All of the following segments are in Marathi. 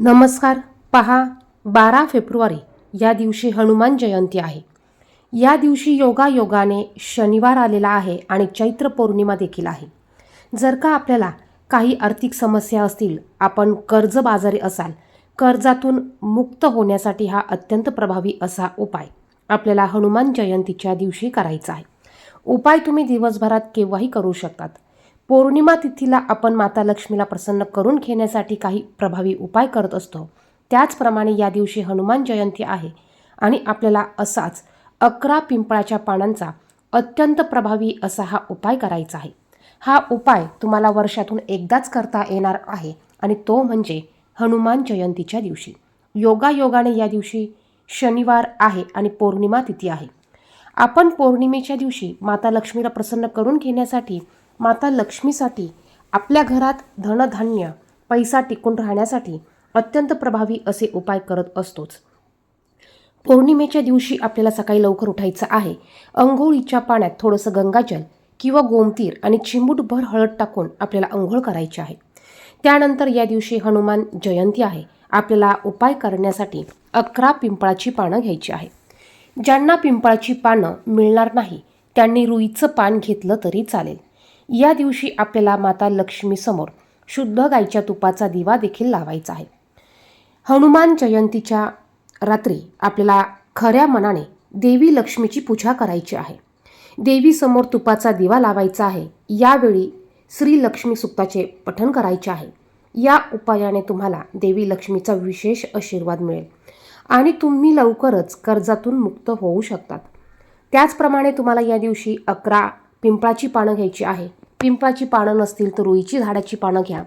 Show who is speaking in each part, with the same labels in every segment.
Speaker 1: नमस्कार पहा बारा फेब्रुवारी या दिवशी हनुमान जयंती आहे. या दिवशी योगायोगाने शनिवार आलेला आहे आणि चैत्र पौर्णिमा देखील आहे. जर का आपल्याला काही आर्थिक समस्या असतील आपण कर्जबाजारी असाल कर्जातून मुक्त होण्यासाठी हा अत्यंत प्रभावी असा उपाय आपल्याला हनुमान जयंतीच्या दिवशी करायचा आहे. उपाय तुम्ही दिवसभरात केव्हाही करू शकतात. पौर्णिमा तिथीला आपण माता लक्ष्मीला प्रसन्न करून घेण्यासाठी काही प्रभावी उपाय करत असतो. त्याचप्रमाणे या दिवशी हनुमान जयंती आहे आणि आपल्याला असाच अकरा पिंपळाच्या पानांचा अत्यंत प्रभावी असा हा उपाय करायचा आहे. हा उपाय तुम्हाला वर्षातून एकदाच करता येणार आहे आणि तो म्हणजे हनुमान जयंतीच्या दिवशी. योगायोगाने या दिवशी शनिवार आहे आणि पौर्णिमा तिथी आहे. आपण पौर्णिमेच्या दिवशी माता लक्ष्मीला प्रसन्न करून घेण्यासाठी माता लक्ष्मीसाठी आपल्या घरात धनधान्य पैसा टिकून राहण्यासाठी अत्यंत प्रभावी असे उपाय करत असतोच. पौर्णिमेच्या दिवशी आपल्याला सकाळी लवकर उठायचं आहे. अंघोळीच्या पाण्यात थोडंसं गंगाजल किंवा गोमतीर आणि चिंबूटभर हळद टाकून आपल्याला अंघोळ करायची आहे. त्यानंतर या दिवशी हनुमान जयंती आहे. आपल्याला उपाय करण्यासाठी अकरा पिंपळाची पानं घ्यायची आहे. ज्यांना पिंपळाची पानं मिळणार नाही त्यांनी रुईचं पान घेतलं तरी चालेल. या दिवशी आपल्याला माता लक्ष्मीसमोर शुद्ध गाईच्या तुपाचा दिवा देखील लावायचा आहे. हनुमान जयंतीच्या रात्री आपल्याला खऱ्या मनाने देवी लक्ष्मीची पूजा करायची आहे. देवीसमोर तुपाचा दिवा लावायचा आहे. यावेळी श्री लक्ष्मी सुक्ताचे पठण करायचे आहे. या उपायाने तुम्हाला देवी लक्ष्मीचा विशेष आशीर्वाद मिळेल. आणि तुम्ही लवकरच कर्जातून मुक्त होऊ शकतात. त्याचप्रमाणे तुम्हाला या दिवशी अकरा पिंपळाची पानं घ्यायची आहे. पिंपळाची पानं नसतील तर रुईची झाडाची पानं घ्या.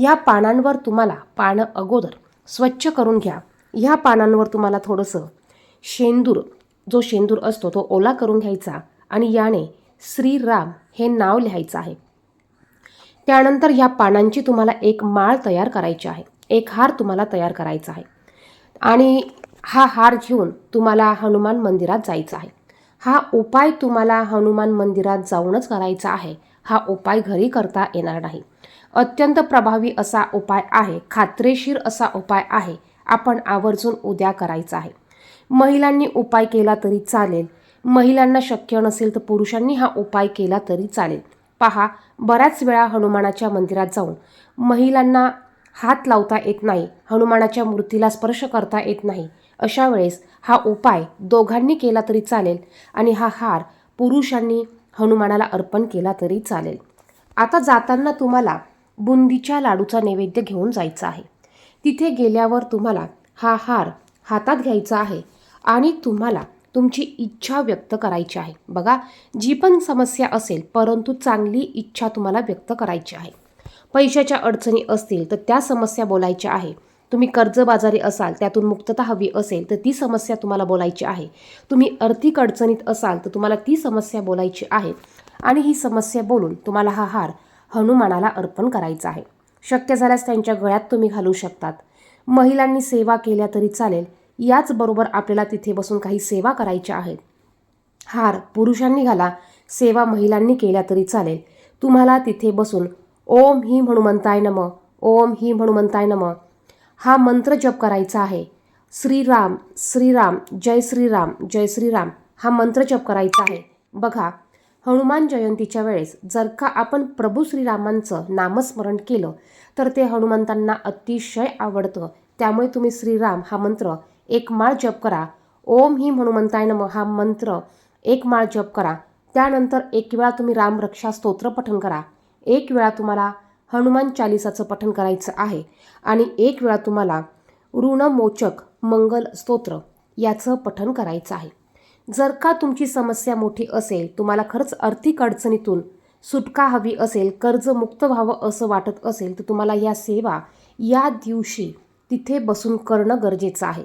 Speaker 1: या पानांवर तुम्हाला पानं अगोदर स्वच्छ करून घ्या. ह्या पानांवर तुम्हाला थोडंसं शेंदूर जो शेंदूर असतो तो ओला करून घ्यायचा आणि याने श्रीराम हे नाव लिहायचं आहे. त्यानंतर ह्या पानांची तुम्हाला एक माळ तयार करायची आहे. एक हार तुम्हाला तयार करायचा आहे. आणि हा हार घेऊन तुम्हाला हनुमान मंदिरात जायचं आहे. हा उपाय तुम्हाला हनुमान मंदिरात जाऊनच करायचा आहे. हा उपाय घरी करता येणार नाही. अत्यंत प्रभावी असा उपाय आहे खात्रीशीर असा उपाय आहे आपण आवर्जून उद्या करायचा आहे. महिलांनी उपाय केला तरी चालेल. महिलांना शक्य नसेल तर पुरुषांनी हा उपाय केला तरी चालेल. पहा बऱ्याच वेळा हनुमानाच्या मंदिरात जाऊन महिलांना हात लावता येत नाही हनुमानाच्या मूर्तीला स्पर्श करता येत नाही. अशा वेळेस हा उपाय दोघांनी केला तरी चालेल आणि हा हार पुरुषांनी हनुमानाला अर्पण केला तरी चालेल. आता जाताना तुम्हाला बुंदीच्या लाडूचा नैवेद्य घेऊन जायचा आहे. तिथे गेल्यावर तुम्हाला हा हार हातात घ्यायचा आहे आणि तुम्हाला तुमची इच्छा व्यक्त करायची आहे. बघा जी पण समस्या असेल परंतु चांगली इच्छा तुम्हाला व्यक्त करायची आहे. पैशाच्या अडचणी असतील तर त्या समस्या बोलायच्या आहे. तुम्ही कर्जबाजारी असाल त्यातून मुक्तता हवी असेल तर ती समस्या तुम्हाला बोलायची आहे. तुम्ही आर्थिक अडचणीत असाल तर तुम्हाला ती समस्या बोलायची आहे. आणि ही समस्या बोलून तुम्हाला हा हार हनुमानाला अर्पण करायचा आहे. शक्य झाल्यास त्यांच्या गळ्यात तुम्ही घालू शकतात. महिलांनी सेवा केल्या तरी चालेल. याचबरोबर आपल्याला तिथे बसून काही सेवा करायच्या आहेत. हार पुरुषांनी घाला सेवा महिलांनी केल्या तरी चालेल. तुम्हाला तिथे बसून ओम ही हनुमंताय नम ओम ही हनुमंताय नम हा मंत्र जप करायचा आहे. श्रीराम श्रीराम जय श्रीराम जय श्रीराम हा मंत्र जप करायचा आहे. बघा हनुमान जयंतीच्या वेळेस जर का आपण प्रभू श्रीरामांचं नामस्मरण केलं तर ते हनुमंतांना अतिशय आवडतं. त्यामुळे तुम्ही श्रीराम हा मंत्र एक माळ जप करा. ओम ही हनुमंताय नम हा मंत्र एक माळ जप करा. त्यानंतर एक वेळा तुम्ही रामरक्षा स्तोत्र पठण करा. एक वेळा तुम्हाला हनुमान चालिसाचं पठण करायचं आहे. आणि एक वेळा तुम्हाला ऋणमोचक मंगल स्तोत्र याचं पठण करायचं आहे. जर का तुमची समस्या मोठी असेल तुम्हाला खरंच आर्थिक अडचणीतून सुटका हवी असेल कर्जमुक्त व्हावं असं वाटत असेल तर तुम्हाला या सेवा या दिवशी तिथे बसून करणं गरजेचं आहे.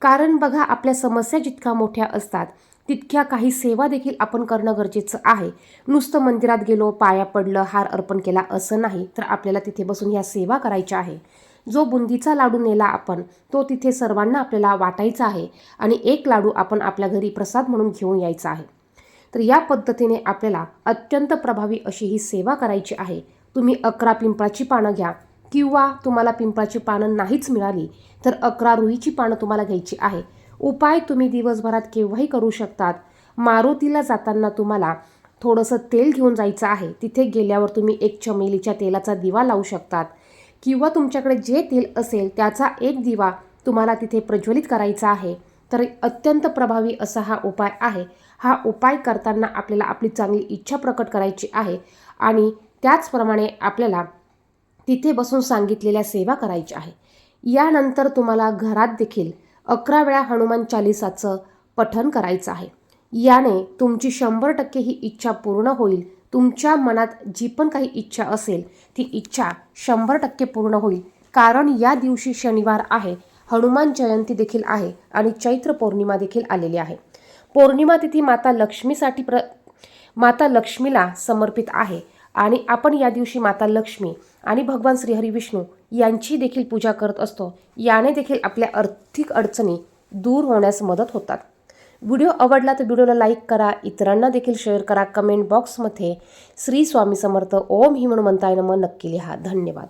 Speaker 1: कारण बघा आपल्या समस्या जितक्या मोठ्या असतात तितक्या काही सेवा देखील आपण करणं गरजेचं आहे. नुसतं मंदिरात गेलो पाया पडलं हार अर्पण केला असं नाही तर आपल्याला तिथे बसून ह्या सेवा करायच्या आहे. जो बुंदीचा लाडू नेला आपण तो तिथे सर्वांना आपल्याला वाटायचा आहे आणि एक लाडू आपण आपल्या घरी प्रसाद म्हणून घेऊन यायचा आहे. तर या पद्धतीने आपल्याला अत्यंत प्रभावी अशी ही सेवा करायची आहे. तुम्ही अकरा पिंपळाची पानं घ्या किंवा तुम्हाला पिंपळाची पानं नाहीच मिळाली तर अकरा रुईची पानं तुम्हाला घ्यायची आहे. उपाय तुम्ही दिवसभरात केव्हाही करू शकतात. मारुतीला जाताना तुम्हाला थोडंसं तेल घेऊन जायचं आहे. तिथे गेल्यावर तुम्ही एक चमेलीच्या तेलाचा दिवा लावू शकतात. किंवा तुमच्याकडे जे तेल असेल त्याचा एक दिवा तुम्हाला तिथे प्रज्वलित करायचा आहे. तर अत्यंत प्रभावी असा हा उपाय आहे. हा उपाय करताना आपल्याला आपली चांगली इच्छा प्रकट करायची आहे आणि त्याचप्रमाणे आपल्याला तिथे बसून सांगितलेल्या सेवा करायच्या आहे. यानंतर तुम्हाला घरात देखील अकरा वेळा हनुमान चालिसाचं पठन करायचं आहे. याने तुमची शंभर टक्के ही इच्छा पूर्ण होईल. तुमच्या मनात जी पण काही इच्छा असेल ती इच्छा शंभर टक्के पूर्ण होईल. कारण या दिवशी शनिवार आहे हनुमान जयंती देखील आहे आणि चैत्र पौर्णिमा देखील आलेली आहे. पौर्णिमा तिथी माता लक्ष्मीसाठी प्र माता लक्ष्मीला समर्पित आहे आणि आपण या दिवशी माता लक्ष्मी आणि भगवान श्रीहरी विष्णू यांची देखील पूजा करत असतो. याने देखील आपल्या आर्थिक अडचणी दूर होण्यास मदत होतात. व्हिडिओ आवडला तर व्हिडिओला लाईक करा. इतरांना देखील शेअर करा. कमेंट बॉक्समध्ये श्री स्वामी समर्थ. ओम ही म्हणून म्हणताय नमः. नक्की लिहा. धन्यवाद.